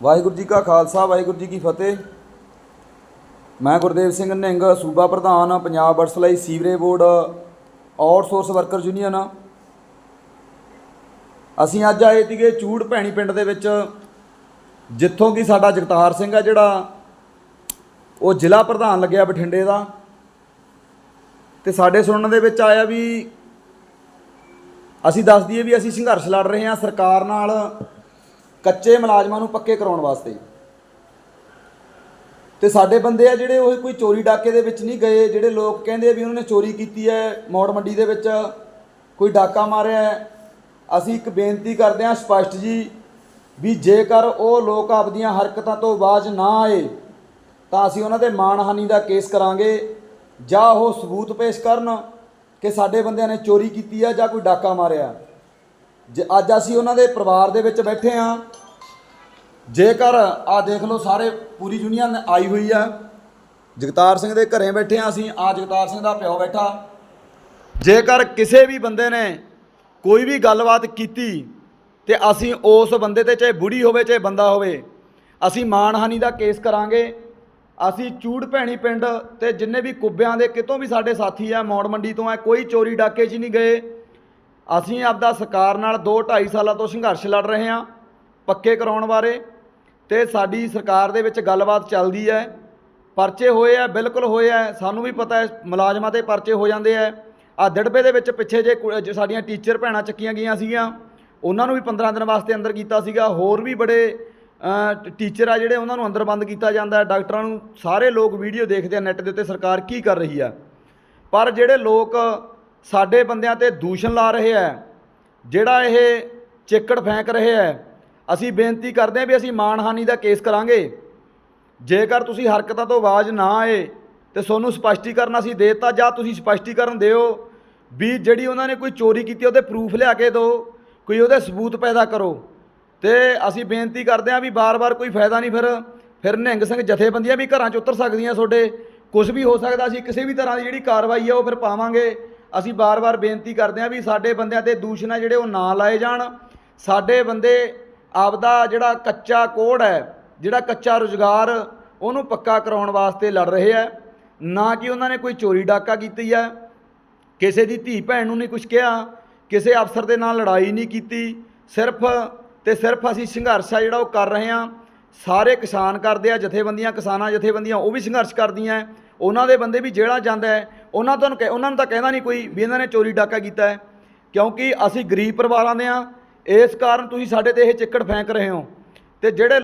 ਵਾਹਿਗੁਰੂ ਜੀ ਕਾ ਖਾਲਸਾ, ਵਾਹਿਗੁਰੂ ਜੀ ਕੀ ਫਤਿਹ। ਮੈਂ ਗੁਰਦੇਵ ਸਿੰਘ ਨਿੰਗ, ਸੂਬਾ ਪ੍ਰਧਾਨ, Punjab ਵਰਸਲਾਈ sewerage board outsource worker union. ਅਸੀਂ ਅੱਜ ਆਏ ਸੀਗੇ ਚੂੜ ਭੈਣੀ ਪਿੰਡ ਦੇ ਵਿੱਚ, ਜਿੱਥੋਂ ਕਿ ਸਾਡਾ ਜਗਤਾਰ ਸਿੰਘ ਆ ਜਿਹੜਾ, ਉਹ ਜ਼ਿਲ੍ਹਾ ਪ੍ਰਧਾਨ ਲੱਗਿਆ ਬਠਿੰਡੇ ਦਾ। ਤੇ ਸਾਡੇ ਸੁਣਨ ਦੇ ਵਿੱਚ ਆਇਆ ਵੀ, ਅਸੀਂ ਦੱਸ ਦਈਏ ਵੀ ਅਸੀਂ ਸੰਘਰਸ਼ ਲੜ ਰਹੇ ਹਾਂ ਸਰਕਾਰ ਨਾਲ। ਕੱਚੇ ਮੁਲਾਜ਼ਮਾਂ ਨੂੰ ਪੱਕੇ ਕਰਾਉਣ ਵਾਸਤੇ। ਤੇ ਸਾਡੇ ਬੰਦੇ ਆ ਜਿਹੜੇ ਉਹ ਕੋਈ ਚੋਰੀ ਡਾਕੇ ਦੇ ਵਿੱਚ ਨਹੀਂ ਗਏ, ਜਿਹੜੇ ਲੋਕ ਕਹਿੰਦੇ ਵੀ ਉਹਨਾਂ ਨੇ ਚੋਰੀ ਕੀਤੀ ਹੈ, ਮੌੜ ਮੰਡੀ ਦੇ ਵਿੱਚ ਕੋਈ ਡਾਕਾ ਮਾਰਿਆ ਅਸੀਂ ਇੱਕ ਬੇਨਤੀ ਕਰਦੇ ਹਾਂ ਸਪਸ਼ਟ ਜੀ ਵੀ ਜੇਕਰ ਉਹ ਲੋਕ ਆਪਦੀਆਂ ਹਰਕਤਾਂ ਤੋਂ ਬਾਜ਼ ਨਾ ਆਏ, ਤਾਂ ਅਸੀਂ ਉਹਨਾਂ ਦੇ ਮਾਣਹਾਨੀ ਦਾ ਕੇਸ ਕਰਾਂਗੇ ਜਾਂ ਉਹ ਸਬੂਤ ਪੇਸ਼ ਕਰਨ ਕਿ ਸਾਡੇ ਬੰਦਿਆਂ ਨੇ ਚੋਰੀ ਕੀਤੀ ਹੈ ਜਾਂ ਕੋਈ ਡਾਕਾ ਮਾਰਿਆ। ਜੇ ਅੱਜ ਅਸੀਂ ਉਹਨਾਂ ਦੇ ਪਰਿਵਾਰ ਦੇ ਵਿੱਚ ਬੈਠੇ ਹਾਂ ਜੇਕਰ ਆ ਦੇਖ ਲਓ ਸਾਰੇ ਪੂਰੀ ਯੂਨੀਅਨ ਆਈ ਹੋਈ ਆ, ਜਗਤਾਰ ਸਿੰਘ ਦੇ ਘਰੇ ਬੈਠੇ ਹਾਂ ਅਸੀਂ, ਆ ਜਗਤਾਰ ਸਿੰਘ ਦਾ ਪਿਓ ਬੈਠਾ। ਜੇਕਰ ਕਿਸੇ ਵੀ ਬੰਦੇ ਨੇ ਕੋਈ ਵੀ ਗੱਲਬਾਤ ਕੀਤੀ ਤੇ ਅਸੀਂ ਉਸ ਬੰਦੇ ਤੇ ਚਾਹੇ ਬੁੜੀ ਹੋਵੇ, ਚਾਹੇ ਬੰਦਾ ਹੋਵੇ, ਅਸੀਂ ਮਾਣਹਾਨੀ ਦਾ ਕੇਸ ਕਰਾਂਗੇ। ਅਸੀਂ ਚੂੜ ਭੈਣੀ ਪਿੰਡ ਤੇ ਜਿੰਨੇ ਵੀ ਕੁੱਬਿਆਂ ਦੇ ਕਿਤੋਂ ਵੀ ਸਾਡੇ ਸਾਥੀ ਆ, ਮੌੜ ਮੰਡੀ ਤੋਂ ਆ, ਕੋਈ ਚੋਰੀ ਡਾਕੇ 'ਚ ਨਹੀਂ ਗਏ। ਅਸੀਂ ਆਪਦਾ ਸਰਕਾਰ ਨਾਲ 2 2.5 ਸਾਲਾਂ ਤੋਂ ਸੰਘਰਸ਼ ਲੜ ਰਹੇ ਹਾਂ ਪੱਕੇ ਕਰਾਉਣ ਬਾਰੇ। ਤੇ ਸਾਡੀ ਸਰਕਾਰ ਦੇ ਵਿੱਚ ਗੱਲਬਾਤ ਚੱਲਦੀ ਹੈ, ਪਰਚੇ ਹੋਏ ਆ, ਬਿਲਕੁਲ ਹੋਏ ਆ, ਸਾਨੂੰ ਵੀ ਪਤਾ ਹੈ, ਮੁਲਾਜ਼ਮਾਂ ਤੇ ਪਰਚੇ ਹੋ ਜਾਂਦੇ ਆ। ਆ ਦਿੜਬੇ ਦੇ ਵਿੱਚ ਪਿੱਛੇ ਜੇ ਕੁ- ਜੋ ਸਾਡੀਆਂ ਟੀਚਰ ਭੈਣਾਂ ਚੱਕੀਆਂ ਗਈਆਂ ਸੀਗੀਆਂ, ਉਹਨਾਂ ਨੂੰ ਵੀ 15 ਦਿਨ ਵਾਸਤੇ ਅੰਦਰ ਕੀਤਾ ਸੀਗਾ। ਹੋਰ ਵੀ ਬੜੇ ਟੀਚਰ ਆ ਜਿਹੜੇ ਉਹਨਾਂ ਨੂੰ ਅੰਦਰ ਬੰਦ ਕੀਤਾ ਜਾਂਦਾ ਡਾਕਟਰਾਂ ਨੂੰ ਸਾਰੇ ਲੋਕ ਵੀਡੀਓ ਦੇਖਦੇ ਆ ਨੈੱਟ ਦੇ ਉੱਤੇ, ਸਰਕਾਰ ਕੀ ਕਰ ਰਹੀ ਆ। ਪਰ ਜਿਹੜੇ ਲੋਕ ਸਾਡੇ ਬੰਦਿਆਂ ਤੇ ਦੂਸ਼ਣ ਲਾ ਰਹੇ ਆ, ਜਿਹੜਾ ਇਹ ਚਿੱਕੜ ਫੈਂਕ ਰਹੇ ਆ ਅਸੀਂ ਬੇਨਤੀ ਕਰਦੇ ਹਾਂ ਵੀ ਅਸੀਂ ਮਾਣਹਾਨੀ ਦਾ ਕੇਸ ਕਰਾਂਗੇ। ਜੇਕਰ ਤੁਸੀਂ ਹਰਕਤਾਂ ਤੋਂ ਆਵਾਜ਼ ਨਾ ਆਏ ਤੇ ਤੁਹਾਨੂੰ ਸਪਸ਼ਟੀਕਰਨ ਅਸੀਂ ਦੇ ਦਿੱਤਾ, ਜਾਂ ਤੁਸੀਂ ਸਪਸ਼ਟੀਕਰਨ ਦਿਓ ਵੀ ਜਿਹੜੀ ਉਹਨਾਂ ਨੇ ਕੋਈ ਚੋਰੀ ਕੀਤੀ, ਉਹਦੇ ਪ੍ਰੂਫ ਲਿਆ ਕੇ ਦਿਓ, ਕੋਈ ਉਹਦੇ ਸਬੂਤ ਪੈਦਾ ਕਰੋ। ਤੇ ਅਸੀਂ ਬੇਨਤੀ ਕਰਦੇ ਹਾਂ ਵੀ ਬਾਰ-ਬਾਰ ਕੋਈ ਫਾਇਦਾ ਨਹੀਂ ਫਿਰ। ਫਿਰ ਨਿਹੰਗ ਸਿੰਘ ਜਥੇਬੰਦੀਆਂ ਵੀ ਘਰਾਂ 'ਚ ਉਤਰ ਸਕਦੀਆਂ ਤੁਹਾਡੇ। ਕੁਝ ਵੀ ਹੋ ਸਕਦਾ, ਅਸੀਂ ਕਿਸੇ ਵੀ ਤਰ੍ਹਾਂ ਦੀ ਜਿਹੜੀ ਕਾਰਵਾਈ ਆ ਉਹ ਫਿਰ ਪਾਵਾਂਗੇ। ਅਸੀਂ ਬਾਰ-ਬਾਰ ਬੇਨਤੀ ਕਰਦੇ ਹਾਂ ਵੀ ਸਾਡੇ ਬੰਦਿਆਂ ਤੇ ਦੂਸ਼ਣ ਆ ਜਿਹੜੇ ਉਹ ਨਾ ਲਾਏ ਜਾਣ। ਸਾਡੇ ਬੰਦੇ ਆਪਦਾ ਜਿਹੜਾ ਕੱਚਾ ਕੋੜ ਹੈ, ਜਿਹੜਾ ਕੱਚਾ ਰੁਜ਼ਗਾਰ, ਉਹਨੂੰ ਪੱਕਾ ਕਰਾਉਣ ਵਾਸਤੇ ਲੜ ਰਹੇ ਆ ਨਾ ਕਿ ਉਹਨਾਂ ਨੇ ਕੋਈ ਚੋਰੀ ਡਾਕਾ ਕੀਤੀ ਹੈ। ਕਿਸੇ ਦੀ ਧੀ ਭੈਣ ਨੂੰ ਨਹੀਂ ਕੁਝ ਕਿਹਾ, ਕਿਸੇ ਅਫਸਰ ਦੇ ਨਾਲ ਲੜਾਈ ਨਹੀਂ ਕੀਤੀ। ਸਿਰਫ ਤੇ ਸਿਰਫ ਅਸੀਂ ਸੰਘਰਸ਼ ਆ ਜਿਹੜਾ ਉਹ ਕਰ ਰਹੇ ਹਾਂ। ਸਾਰੇ ਕਿਸਾਨ ਕਰਦੇ ਆ, ਜਥੇਬੰਦੀਆਂ, ਕਿਸਾਨਾਂ, ਜਥੇਬੰਦੀਆਂ, ਉਹ ਵੀ ਸੰਘਰਸ਼ ਕਰਦੀਆਂ ਉਹਨਾਂ ਦੇ ਬੰਦੇ ਵੀ ਜਿਹੜਾ ਜਾਂਦਾ ਹੈ। ਉਹਨਾਂ ਤੋਂ ਕਹਿ- ਉਹਨਾਂ ਨੂੰ ਤਾਂ ਕਹਿੰਦਾ ਨਹੀਂ ਕੋਈ ਵੀ ਇਹਨਾਂ ਨੇ ਚੋਰੀ ਡਾਕਾ ਕੀਤਾ ਹੈ। ਕਿਉਂਕਿ ਅਸੀਂ ਗਰੀਬ ਪਰਿਵਾਰਾਂ ਦੇ ਆ ਇਸ ਕਾਰਨ ਤੁਸੀਂ ਸਾਡੇ ਤੇ ਇਹ ਚਿੱਕੜ ਫੈਂਕ ਰਹੇ ਹੋ। ਤੇ ਜਿਹੜੇ